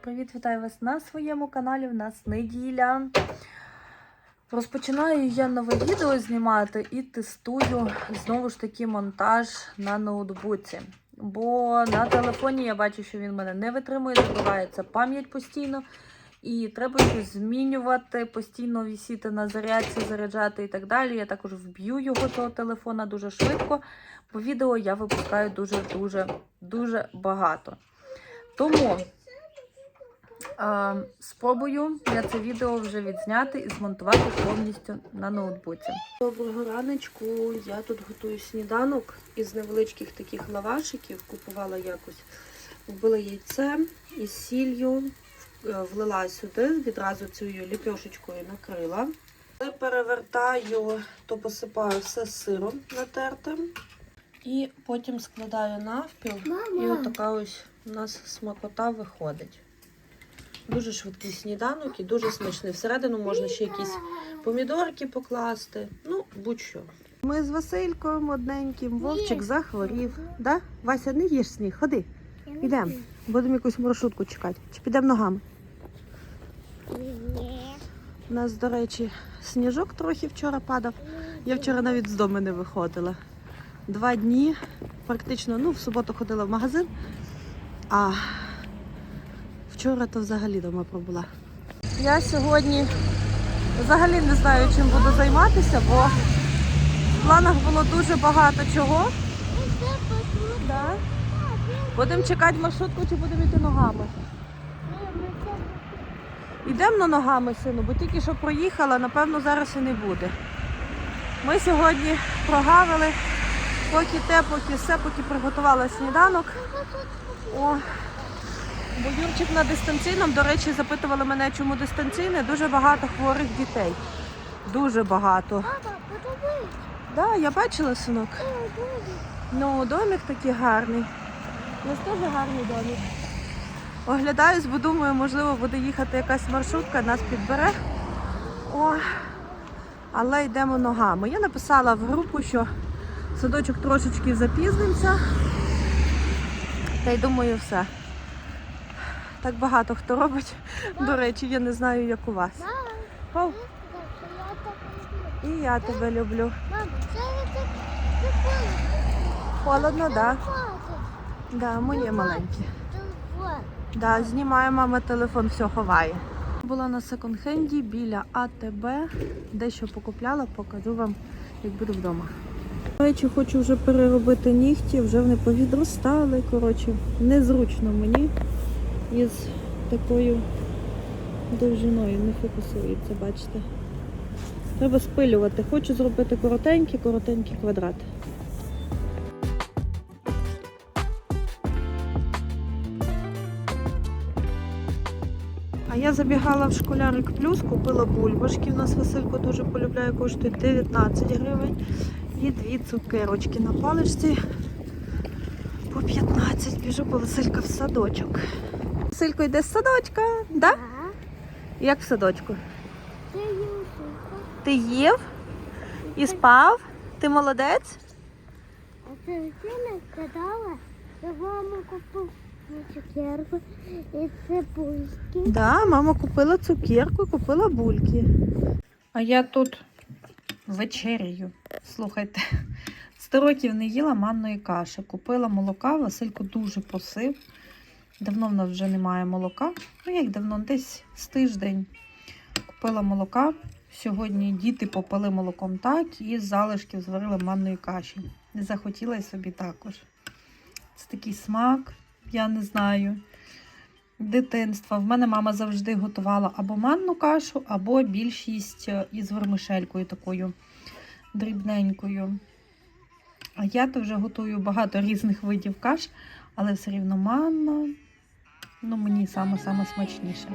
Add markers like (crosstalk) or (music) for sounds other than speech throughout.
Привіт, вітаю вас на своєму каналі. В нас неділя. Розпочинаю я нове відео знімати і тестую знову ж таки монтаж на ноутбуці. Бо на телефоні я бачу, що він мене не витримує, забувається пам'ять постійно. І треба щось змінювати, постійно вісіти на зарядці, заряджати і так далі. Я також вб'ю його того телефона дуже швидко, бо відео я випускаю дуже-дуже дуже багато. Тому спробую я це відео вже відзняти і змонтувати повністю на ноутбуці. Доброго раночку. Я тут готую сніданок із невеличких таких лавашиків. Купувала якось. Вбила яйце із сіллю, е, влила сюди, відразу цією ліпьошечкою накрила. Коли перевертаю, то посипаю все сиром натертим. І потім складаю навпіл. І от така ось у нас смакота виходить. Дуже швидкий сніданок і дуже смачний. Всередину можна ще якісь помідорки покласти. Ну, будь-що. Ми з Васильком одненьким, Вовчик захворів. Да? Вася, не їж сніг, ходи. Ідемо. Будемо якусь маршрутку чекати. Чи підемо ногами? У нас, до речі, сніжок трохи вчора падав. Я вчора навіть з дому не виходила. Два дні, практично, ну, в суботу ходила в магазин, а вчора то взагалі вдома пробула. Я сьогодні взагалі не знаю, чим буду займатися, бо в планах було дуже багато чого. Да? Будемо чекати маршрутку чи будемо йти ногами? Йдемо на ногами, сину, бо тільки що проїхала, напевно, зараз і не буде. Ми сьогодні прогавили, поки те, поки все, поки приготувала сніданок. О, бо Юрчик на дистанційному, до речі, запитували мене, чому дистанційне, дуже багато хворих дітей. Дуже багато. Подивись. Да, я бачила, синок. Ну, домик такий гарний. У нас теж гарний домик. Оглядаюсь, бо думаю, можливо, буде їхати якась маршрутка, нас підбере. О, але йдемо ногами. Я написала в групу, що садочок трошечки запізнимося. Та й думаю, все. Так багато хто робить. До речі, я не знаю, як у вас. Мам, О, я так люблю. і я тебе люблю. Мам, це. Холодно, так? Да? Да, моє маленьке. Телефон. Да, знімає мама телефон, все ховає. Була на секонд-хенді біля АТБ. Дещо покупляла, покажу вам, як буду вдома. До речі, хочу вже переробити нігті, вже вони повідростали. Коротше, незручно мені із такою довжиною. Не фокусується, бачите. Треба спилювати. Хочу зробити коротенькі, коротенькі квадрати. А я забігала в школярик плюс, купила бульбашки. У нас Василько дуже полюбляє, коштує 19 гривень. І дві цукерочки на паличці по 15. Біжу по Василька в садочок. Василько йде з садочка, да? Так. Як в садочку? Це Юсифа. Ти їв і спав? Ти молодець? А це дитина сказала, що мама купив на цукерку і цибульки. Да, мама купила цукерку і купила бульки. А я тут вечеряю. Слухайте, 100 років не їла манної каші. Купила молока, Василько дуже просив. Давно в нас вже немає молока. Ну, як давно, десь з тиждень. Купила молока. Сьогодні діти попили молоком так і з залишків зварили манної каші. Не захотіла й собі також. Це такий смак, я не знаю дитинства. В мене мама завжди готувала або манну кашу, або більшість е, із вермишелькою такою дрібненькою. А я то вже готую багато різних видів каш, але все рівно манна. Ну, мені саме-саме смачніше.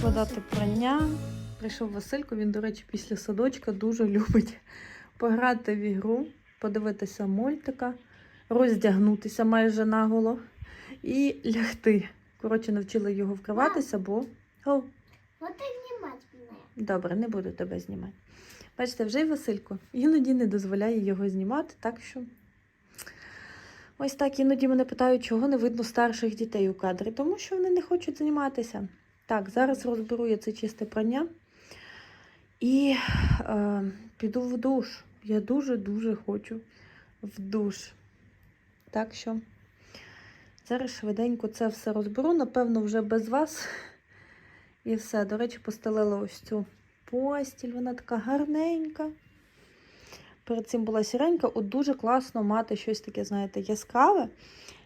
Складати прання. Прийшов Василько, він, до речі, після садочка дуже (laughs) любить пограти в ігру, подивитися мультика, роздягнутися майже наголо і лягти. Коротше, навчила його вкриватися, бо. О, Вот и снимать меня. добре, не буду тебе знімати. Бачите, вже й Василько іноді не дозволяє його знімати, так що. Ось так іноді мене питають, чого не видно старших дітей у кадрі, тому що вони не хочуть займатися. Так, зараз розберу я це чисте прання і е, піду в душ. Я дуже-дуже хочу в душ. Так що зараз швиденько це все розберу, напевно, вже без вас. І все. До речі, постелила ось цю постіль, вона така гарненька. Перед цим була сіренька. От дуже класно мати щось таке, знаєте, яскраве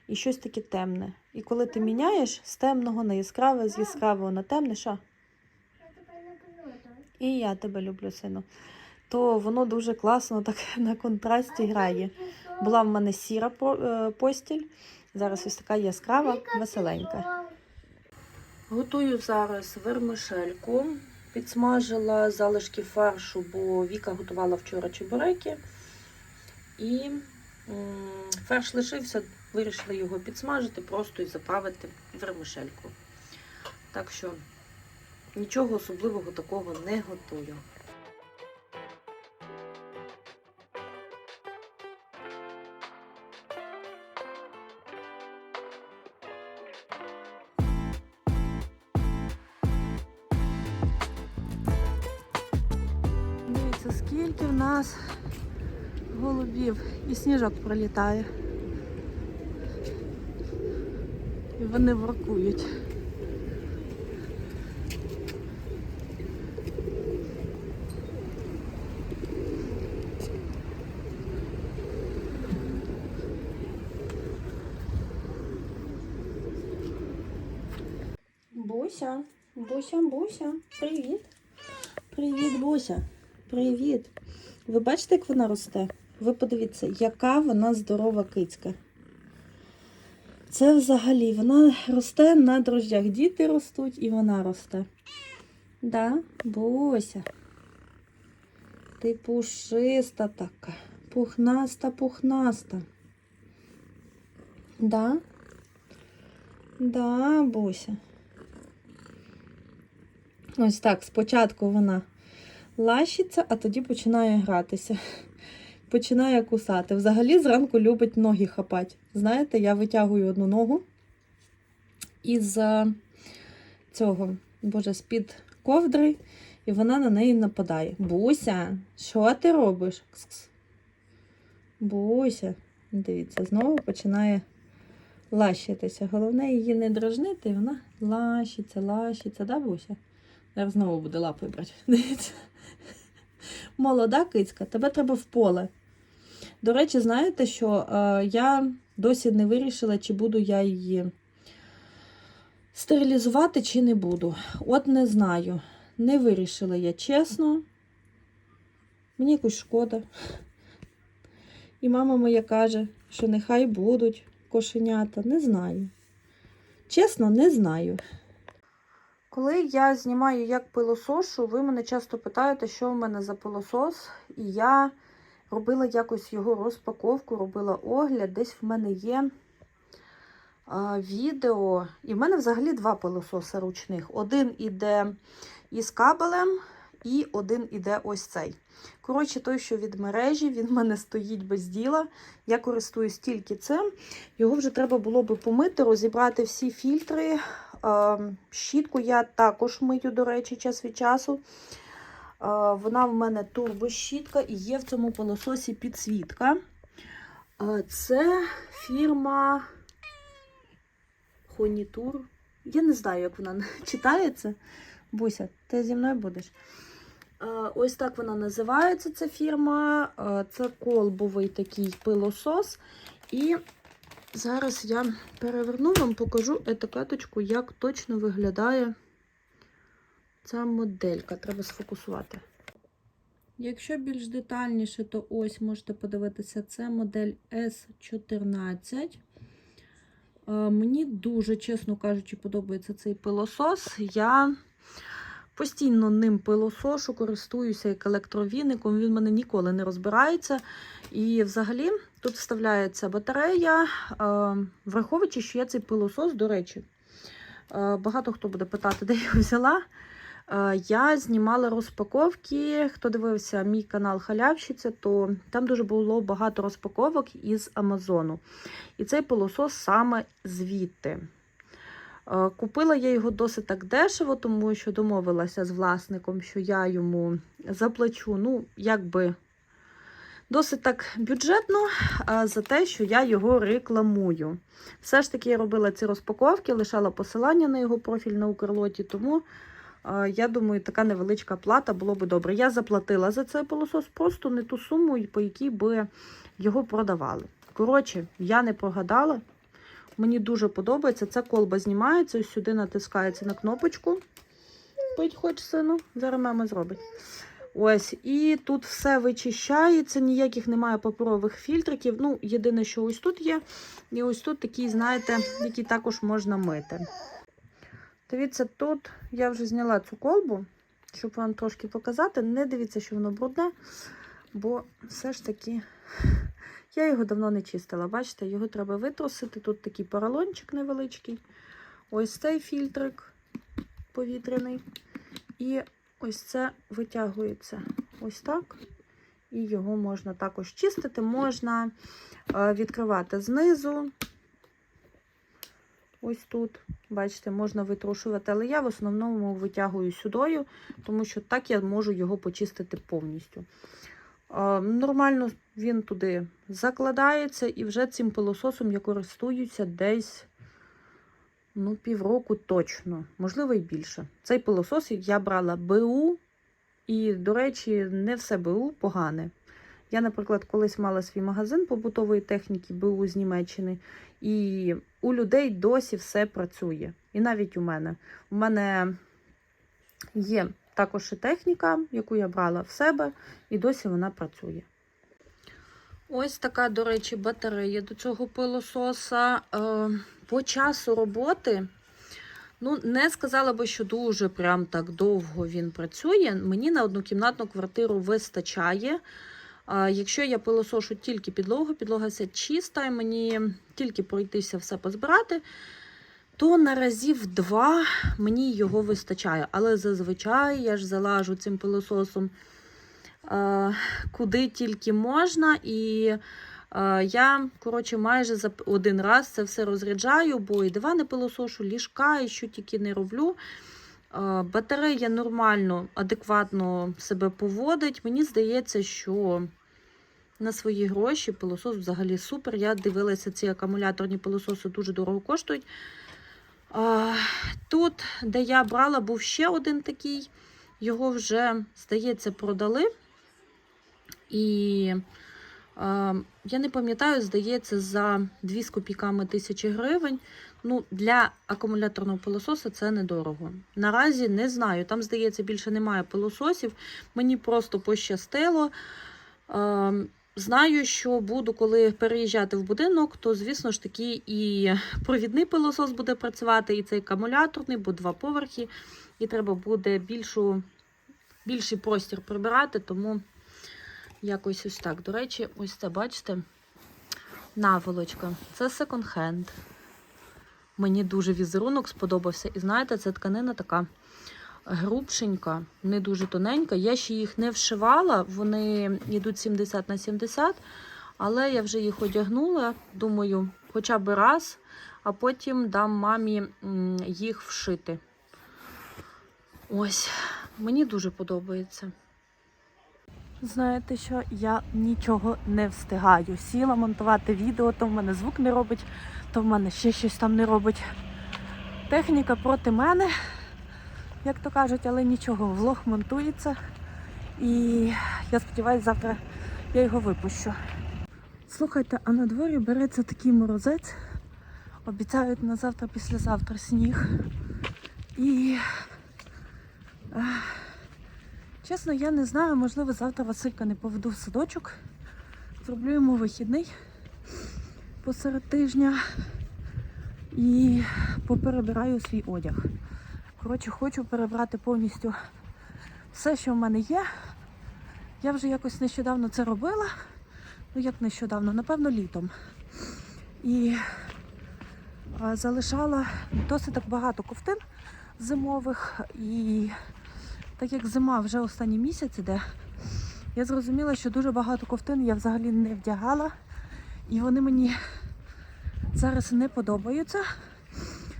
і щось таке темне. І коли ти міняєш з темного на яскраве, з яскравого на темне, що? І я тебе люблю, сину. То воно дуже класно так (laughs) на контрасті грає. Була в мене сіра е, постіль, зараз ось така яскрава, веселенька. Готую зараз вермишельку. Підсмажила залишки фаршу, бо Віка готувала вчора чебуреки. І фарш лишився, вирішила його підсмажити, просто і заправити в вермишельку. Так що нічого особливого такого не готую. Дивіться, скільки в нас голубів і сніжок пролітає. І вони воркують. Буся, Буся, Буся, привіт. Привіт, Буся. Привіт. Ви бачите, як вона росте? Ви подивіться, яка вона здорова кицька. Це взагалі вона росте на дрожжах. Діти ростуть і вона росте. Да, Буся. Ти пушиста така. Пухнаста, пухнаста. Да? Да, Буся. Ось так, спочатку вона лащиться, а тоді починає гратися. Починає кусати. Взагалі зранку любить ноги хапати. Знаєте, я витягую одну ногу із е, цього, боже, з-під ковдри, і вона на неї нападає. Буся, що ти робиш? Кс-кс. Буся, дивіться, знову починає лащитися. Головне її не дражнити, і вона лащиться, лащиться, да, Буся? Зараз знову буде лапою брати. (laughs) Дивіться. Молода кицька, тебе треба в поле. До речі, знаєте, що е, я досі не вирішила, чи буду я її стерилізувати, чи не буду. От не знаю. Не вирішила я чесно. Мені якось шкода. І мама моя каже, що нехай будуть кошенята. Не знаю. Чесно, не знаю. Коли я знімаю як пилосошу, ви мене часто питаєте, що в мене за пилосос, і я робила якось його розпаковку, робила огляд. Десь в мене є а, відео. І в мене взагалі два пилососи ручних. Один іде із кабелем, і один іде ось цей. Коротше, той, що від мережі, він в мене стоїть без діла. Я користуюсь тільки цим. Його вже треба було би помити, розібрати всі фільтри. Е, Щітку я також мию, до речі, час від часу. Е, Вона в мене турбощітка і є в цьому пилососі підсвітка. Е, Це фірма Хонітур. Я не знаю, як вона (laughs) читається. Буся, ти зі мною будеш. Ось так вона називається, ця фірма. Це колбовий такий пилосос. І зараз я переверну вам, покажу етикеточку, як точно виглядає ця моделька. Треба сфокусувати. Якщо більш детальніше, то ось можете подивитися, це модель S14. Е, Мені дуже, чесно кажучи, подобається цей пилосос. Я постійно ним пилосошу, користуюся як електровіником. Він в мене ніколи не розбирається. І взагалі тут вставляється батарея, е, враховуючи, що я цей пилосос, до речі, е, багато хто буде питати, де я його взяла. Е, Я знімала розпаковки. Хто дивився мій канал Халявщиця, то там дуже було багато розпаковок із Амазону. І цей пилосос саме звідти. Е, Купила я його досить так дешево, тому що домовилася з власником, що я йому заплачу, ну, якби досить так бюджетно е, за те, що я його рекламую. Все ж таки я робила ці розпаковки, лишала посилання на його профіль на Укрлоті, тому е, я думаю, така невеличка плата було би добре. Я заплатила за цей пилосос просто не ту суму, по якій би його продавали. Коротше, я не прогадала. Мені дуже подобається. Ця колба знімається, сюди натискається на кнопочку. Пить хоч сину, зараз мама зробить. Ось, і тут все вичищається, ніяких немає паперових фільтриків. Ну, єдине, що ось тут є. І ось тут такі, знаєте, які також можна мити. Дивіться, тут я вже зняла цю колбу, щоб вам трошки показати. Не дивіться, що воно брудне, бо все ж таки я його давно не чистила. Бачите, його треба витрусити. Тут такий поролончик невеличкий. Ось цей фільтрик повітряний. І ось це витягується ось так. І його можна також чистити, можна е, відкривати знизу. Ось тут, бачите, можна витрушувати, але я в основному витягую сюдою, тому що так я можу його почистити повністю. Е, Нормально він туди закладається, і вже цим пилососом я користуюся десь ну, півроку точно, можливо, і більше. Цей пилосос я брала БУ, і, до речі, не все БУ погане. Я, наприклад, колись мала свій магазин побутової техніки БУ з Німеччини, і у людей досі все працює. І навіть у мене. У мене є також і техніка, яку я брала в себе, і досі вона працює. Ось така, до речі, батарея до цього пилососа. Е, По часу роботи, ну, не сказала би, що дуже прям так довго він працює. Мені на однокімнатну квартиру вистачає. Якщо я пилосошу тільки підлогу, підлога вся чиста, і мені тільки пройтися все позбирати, то на разів два мені його вистачає. Але зазвичай я ж залажу цим пилососом куди тільки можна. І е, я, коротше, майже за один раз це все розряджаю, бо і дивани пилосошу, ліжка, і що тільки не роблю. Е, Батарея нормально, адекватно себе поводить. Мені здається, що на свої гроші пилосос взагалі супер. Я дивилася, ці акумуляторні пилососи дуже дорого коштують. Е, Тут, де я брала, був ще один такий. Його вже, здається, продали. І е, я не пам'ятаю, здається, за 2 з копійками тисячі гривень. Ну, для акумуляторного пилососа це недорого. Наразі не знаю. Там, здається, більше немає пилососів. Мені просто пощастило. Е, знаю, що буду, коли переїжджати в будинок, то, звісно ж таки, і провідний пилосос буде працювати, і цей акумуляторний, бо два поверхи, і треба буде більшу, більший простір прибирати, тому якось ось так. До речі, ось це, бачите, наволочка. Це секонд-хенд. Мені дуже візерунок сподобався. І знаєте, це тканина така грубшенька, не дуже тоненька. Я ще їх не вшивала, вони йдуть 70 на 70, але я вже їх одягнула, думаю, хоча б раз, а потім дам мамі їх вшити. Ось, мені дуже подобається. Знаєте що, я нічого не встигаю. Сіла монтувати відео, то в мене звук не робить, то в мене ще щось там не робить. Техніка проти мене, як то кажуть, але нічого, влог монтується. І я сподіваюся, завтра я його випущу. Слухайте, а на дворі береться такий морозець. Обіцяють на завтра, післязавтра сніг. І чесно, я не знаю, можливо, завтра Василька не поведу в садочок. Зроблю йому вихідний посеред тижня. і поперебираю свій одяг. Коротше, хочу перебрати повністю все, що в мене є. Я вже якось нещодавно це робила. Ну, як нещодавно, напевно, літом. І залишала досить так багато ковтин зимових. І так як зима вже останній місяць іде, я зрозуміла, що дуже багато ковтин я взагалі не вдягала. І вони мені зараз не подобаються.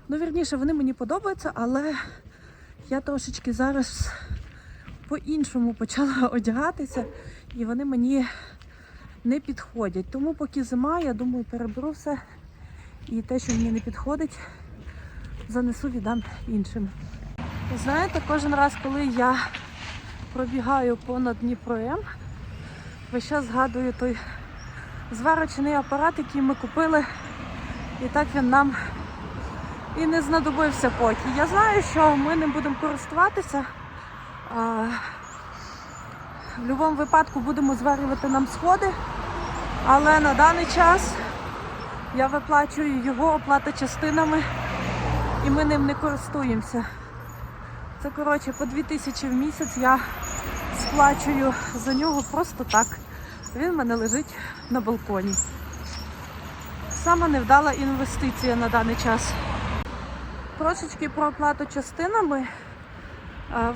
Ну, вірніше, вони мені подобаються, але я трошечки зараз по-іншому почала (laughs) одягатися, і вони мені не підходять. Тому поки зима, я думаю, переберу все. І те, що мені не підходить, занесу віддам іншим. Ви Знаєте, кожен раз, коли я пробігаю понад Дніпром, весь час згадую той зварочний апарат, який ми купили, і так він нам і не знадобився поки. Я знаю, що ми ним будемо користуватися. А, в будь-якому випадку будемо зварювати нам сходи, але на даний час я виплачую його оплата частинами і ми ним не користуємося. Це коротше по 2000 в місяць я сплачую за нього просто так. Він в мене лежить на балконі. Сама невдала інвестиція на даний час. Трошечки про оплату частинами е,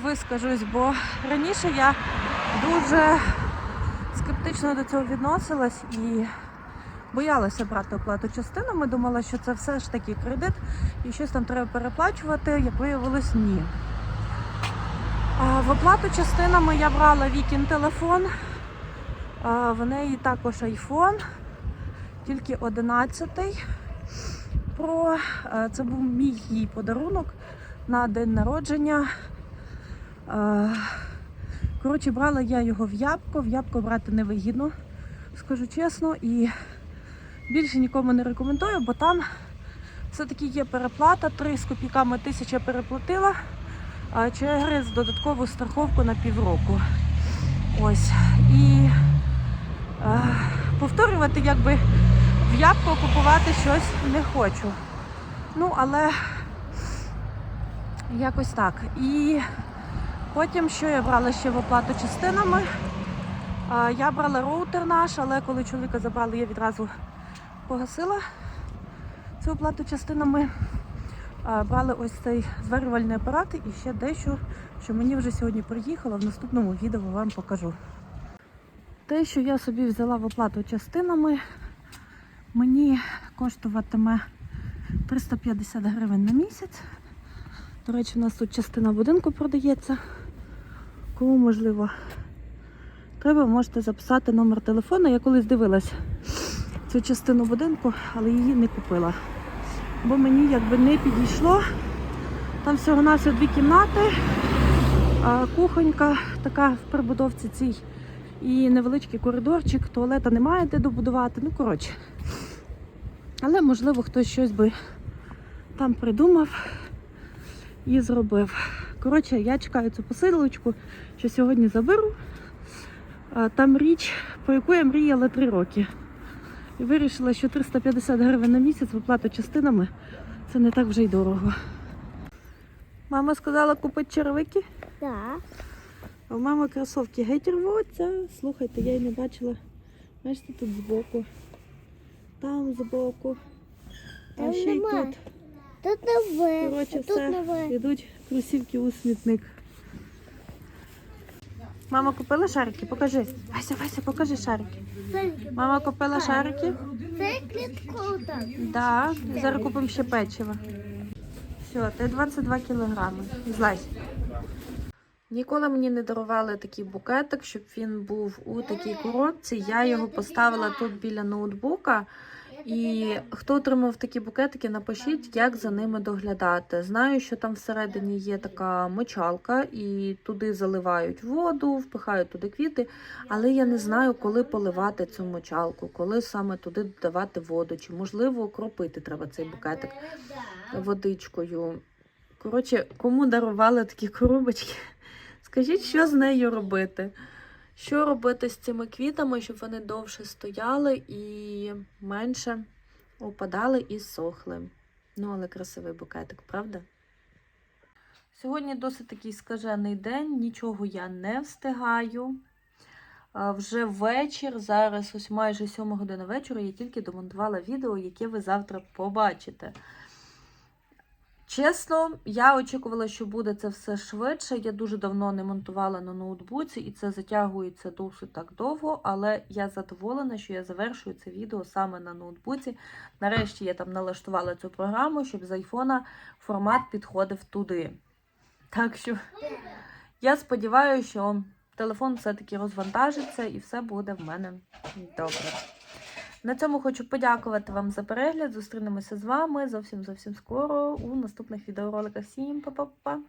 вискажусь, бо раніше я дуже скептично до цього відносилась і боялася брати оплату частинами. Думала, що це все ж таки кредит і щось там треба переплачувати, як виявилось, ні. В оплату частинами я брала Вікін телефон. В неї також iPhone, тільки 11 Pro. Це був мій їй подарунок на день народження. Коротше, брала я його в ябко. В ябко брати невигідно, скажу чесно. І більше нікому не рекомендую, бо там все-таки є переплата. 3 з копійками тисяча переплатила через додаткову страховку на півроку. Ось. І е, повторювати, якби в ябко купувати щось не хочу. Ну, але якось так. І потім, що я брала ще в оплату частинами, е, я брала роутер наш, але коли чоловіка забрали, я відразу погасила цю оплату частинами. Брали ось цей зварювальний апарат і ще дещо, що мені вже сьогодні приїхало. В наступному відео вам покажу. Те, що я собі взяла в оплату частинами, мені коштуватиме 350 гривень на місяць. До речі, у нас тут частина будинку продається. Кому можливо треба, можете записати номер телефону. Я колись дивилась цю частину будинку, але її не купила бо мені якби не підійшло. Там всього на дві кімнати, кухонька така в прибудовці цій і невеличкий коридорчик, туалета немає де добудувати. Ну, коротше. Але, можливо, хтось щось би там придумав і зробив. Коротше, я чекаю цю посилочку, що сьогодні заберу. Там річ, про яку я мріяла три роки. І вирішила, що 350 гривень на місяць виплата частинами це не так вже й дорого. Мама сказала купити черевики, Так. а в мами кросовки геть рвуться. Слухайте, я й не бачила. Бачите, тут збоку, там збоку, а Там ще й тут. Тут нове. Коротше, тут все, нове. йдуть кросівки у смітник. Мама купила шарики? Покажи. Вася, Вася, покажи шарики. Мама купила шарики. Це клітковка. Да, зараз купимо ще печиво. Все, ти 22 кілограми. Злазь. Ніколи мені не дарували такий букетик, щоб він був у такій коробці. Я його поставила тут біля ноутбука. І хто отримав такі букетики, напишіть, як за ними доглядати. Знаю, що там всередині є така мочалка, і туди заливають воду, впихають туди квіти, але я не знаю, коли поливати цю мочалку, коли саме туди додавати воду, чи можливо окропити треба цей букетик водичкою. Коротше, кому дарували такі коробочки, скажіть, що з нею робити? Що робити з цими квітами, щоб вони довше стояли і менше опадали і сохли. Ну, але красивий букетик, правда? Сьогодні досить такий скажений день, нічого я не встигаю. Вже вечір, зараз ось майже 7 година вечора, я тільки домонтувала відео, яке ви завтра побачите. Чесно, я очікувала, що буде це все швидше. Я дуже давно не монтувала на ноутбуці, і це затягується досить так довго, але я задоволена, що я завершую це відео саме на ноутбуці. Нарешті я там налаштувала цю програму, щоб з айфона формат підходив туди. Так що я сподіваюся, що телефон все-таки розвантажиться і все буде в мене добре. На цьому хочу подякувати вам за перегляд. Зустрінемося з вами зовсім зовсім скоро у наступних відеороликах. Всім па-па-па!